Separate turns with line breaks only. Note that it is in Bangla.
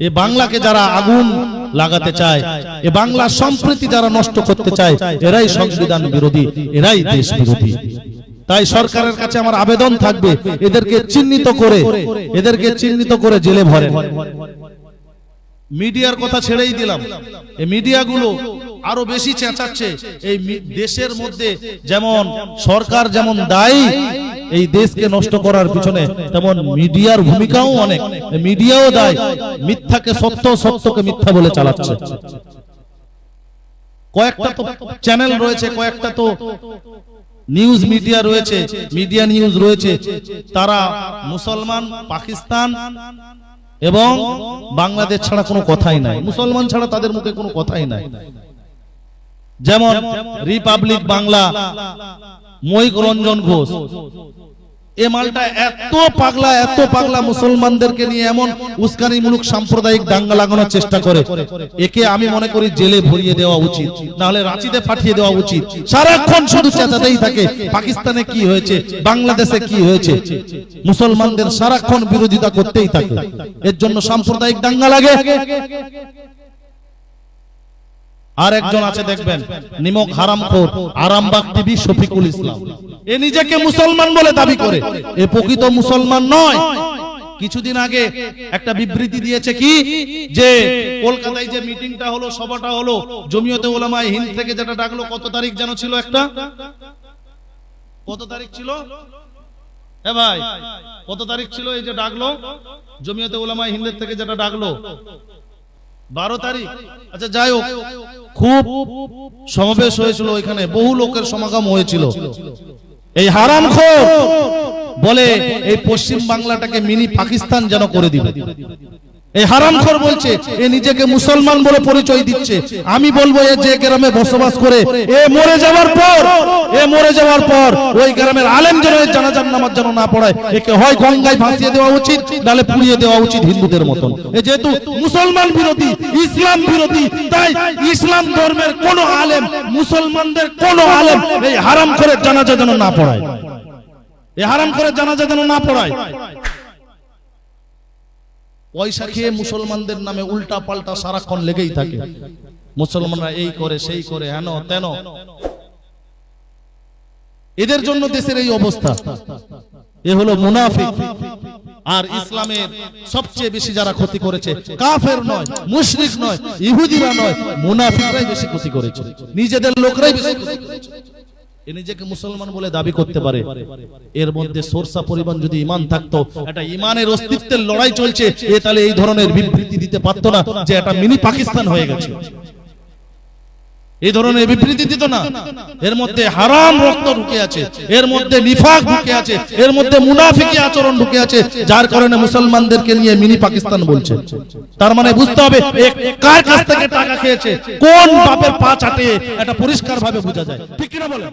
এ বাংলাকে যারা আগুন লাগাতে চায়, এ বাংলা সম্প্রীতি যারা নষ্ট করতে চায়, এরাই সংবিধান বিরোধী, এরাই দেশ বিরোধী। তাই সরকারের কাছে আমার আবেদন থাকবে, এদেরকে চিহ্নিত করে, এদেরকে চিহ্নিত করে জেলে ভরে মিডিয়ার কথা ছেড়েই দিলাম। এই মিডিয়াগুলো আরও বেশি চেঁচাচ্ছে, এই দেশের মধ্যে যেমন সরকার যেমন দায়ী এই দেশকে নষ্ট করার পিছনে তেমন মিডিয়ার ভূমিকাও অনেক। মিডিয়াও দায়। মিথ্যাকে সত্য, সত্যকে মিথ্যা বলে চালাচ্ছে। কয়েকটা তো চ্যানেল রয়েছে, কয়েকটা তো নিউজ মিডিয়া রয়েছে মিডিয়া নিউজ রয়েছে। তারা মুসলমান, পাকিস্তান এবং বাংলাদেশ ছাড়া কোনো কথাই নাই। মুসলমান ছাড়া তাদের মুখে কোনো কথাই নাই। যেমন রিপাবলিক বাংলা মৈক রঞ্জন ঘোষ। এ মালটা এত পাগলা এত পাগলা মুসলমানদেরকে নিয়ে এমন উস্কানিমূলক সাম্প্রদায়িক দাঙ্গা লাগানোর চেষ্টা করে। একে আমি মনে করি জেলে ভরিয়ে দেওয়া উচিত, নাহলে রাঁচিতে পাঠিয়ে দেওয়া উচিত। সারাক্ষণ শুধু চেঁচাতেই থাকে, পাকিস্তানে কি হয়েছে, বাংলাদেশে কি হয়েছে। মুসলমানদের সারাক্ষণ বিরোধিতা করতেই থাকে। এর জন্য সাম্প্রদায়িক দাঙ্গা লাগে। আর একজন আছে দেখবেন, নিমক হারামখোর, আরামবাগ টিভি শফিকুল ইসলাম। এ নিজেকে মুসলমান বলে দাবি করে। এ প্রকৃত মুসলমান নয়। কিছুদিন আগে একটা বিবৃতি দিয়েছে কি? যে কলকাতায় যে মিটিংটা হলো, সভাটা হলো, জমিয়তে ওলামায় হিন্দ থেকে যেটা ডাকলো, কত তারিখ যেন ছিল একটা? কত তারিখ ছিল? হ্যাঁ ভাই, কত তারিখ ছিল এই যে ডাকলো? জমিয়তে ওলামায় হিন্দের থেকে যেটা ডাকলো? বারো তারিখ। আচ্ছা যাই হোক খুব সমাবেশ হয়েছিল ওইখানে, বহু লোকের সমাগম হয়েছিল। এই হারাম বলে এই পশ্চিম বাংলাটাকে মিনি পাকিস্তান যেন করে দিবে। এই হারামখোর বলছে, এ নিজেকে মুসলমান বলে পরিচয় দিচ্ছে। আমি বলব, এ যে গ্রামে বসবাস করে, এ মরে যাওয়ার পর যাওয়ার পর ওই গ্রামের আলেম যেন জানাজার নামাজ যেন না পড়ায়, একে হয় গঙ্গায় ভাসিয়ে দেওয়া উচিত, নালে পুড়িয়ে দেওয়া উচিত হিন্দুদের মতন। যেহেতু মুসলমান বিরোধী, ইসলাম বিরোধী, তাই ইসলাম ধর্মের কোন আলেম, মুসলমানদের কোন আলেম এই হারাম করে জানাজা যেন না পড়ায়। এই হারাম করে জানাজা যেন না পড়ায়। পয়সা খেয়ে মুসলমানদের নামে উল্টা পাল্টা সারাক্ষণ লেগেই থাকে। মুসলমানরা এই করে, সেই করে, হেন, তেন। এদের জন্য দেশের এই অবস্থা। এ হলো মুনাফিক। আর ইসলামের সবচেয়ে বেশি যারা ক্ষতি করেছে, কাফের নয়, মুশরিক নয়, ইহুদিরা নয়, মুনাফিকরাই বেশি ক্ষতি করেছে। নিজেদের লোকরাই বেশি এ নিজেকে মুসলমান বলে দাবি করতে পারে। এর মধ্যে সরসা পরিমাণ যদি ইমান থাকতো, একটা ইমানের অস্তিত্বের লড়াই চলছে, এ তাহলে এই ধরনের বিবৃতি দিতে পারতো না যে এটা মিনি পাকিস্তান হয়ে গেছে। এই ধরনের বিবৃতি দিত না। এর মধ্যে হারাম রক্ত ঢুকে আছে, এর মধ্যে নিফাক ঢুকে আছে, এর মধ্যে মুনাফিকি আচরণ ঢুকে আছে, যার কারণে মুসলমানদেরকে নিয়ে মিনি পাকিস্তান বলছে। তার মানে বুঝতে হবে কার কাছ থেকে টাকা খেয়েছে, কোন বাপের পা চাটে, এটা পরিষ্কার ভাবে বোঝা যায়। ঠিক কিনা বলে